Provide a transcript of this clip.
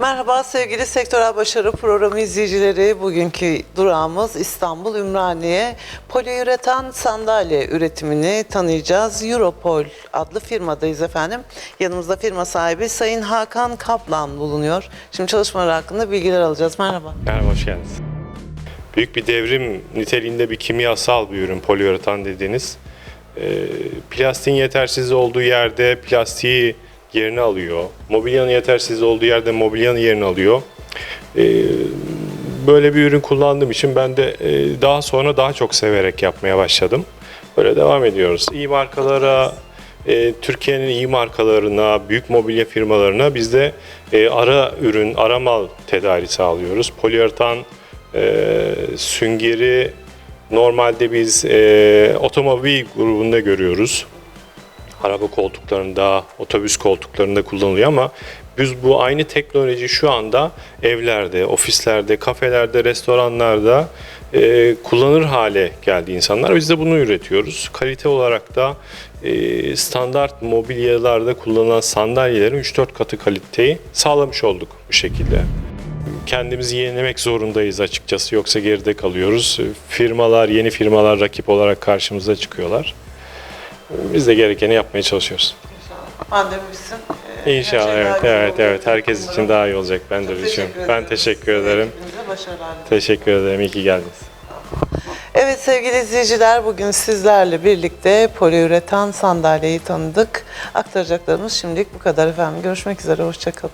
Merhaba sevgili Sektörel Başarı Programı izleyicileri. Bugünkü durağımız İstanbul Ümraniye. Poliüretan sandalye üretimini tanıyacağız. Europol adlı firmadayız efendim. Yanımızda firma sahibi Sayın Hakan Kaplan bulunuyor. Şimdi çalışmalar hakkında bilgiler alacağız. Merhaba. Merhaba, hoş geldiniz. Büyük bir devrim niteliğinde bir kimyasal bir ürün poliüretan dediğiniz. Ee, plastiğin yetersiz olduğu yerde plastiği yerini alıyor. Mobilyanın yetersiz olduğu yerde mobilyanın yerini alıyor. Ee, böyle bir ürün kullandığım için ben de e, daha sonra daha çok severek yapmaya başladım. Böyle devam ediyoruz. İyi markalara, e, Türkiye'nin iyi markalarına, büyük mobilya firmalarına biz de e, ara ürün, ara mal tedari sağlıyoruz. Poliüretan e, süngeri normalde biz e, otomobil grubunda görüyoruz. Araba koltuklarında, otobüs koltuklarında kullanılıyor ama biz bu aynı teknoloji şu anda evlerde, ofislerde, kafelerde, restoranlarda e, kullanır hale geldi insanlar. Biz de bunu üretiyoruz. Kalite olarak da e, standart mobilyalarda kullanılan sandalyelerin 3-4 katı kaliteyi sağlamış olduk bu şekilde kendimizi yenilemek zorundayız açıkçası yoksa geride kalıyoruz. Firmalar, yeni firmalar rakip olarak karşımıza çıkıyorlar. Biz de gerekeni yapmaya çalışıyoruz. Pandemi bitsin. Ee, her İnşallah şey daha evet evet olacak. evet herkes için daha iyi olacak ben de Çok düşünüyorum. teşekkür Ben teşekkür ederim. Hepinize başarılar diliyorum. Teşekkür ederim. İyi ki geldiniz. Evet sevgili izleyiciler bugün sizlerle birlikte poliüretan sandalyeyi tanıdık. Aktaracaklarımız şimdilik bu kadar efendim. Görüşmek üzere, hoşçakalın.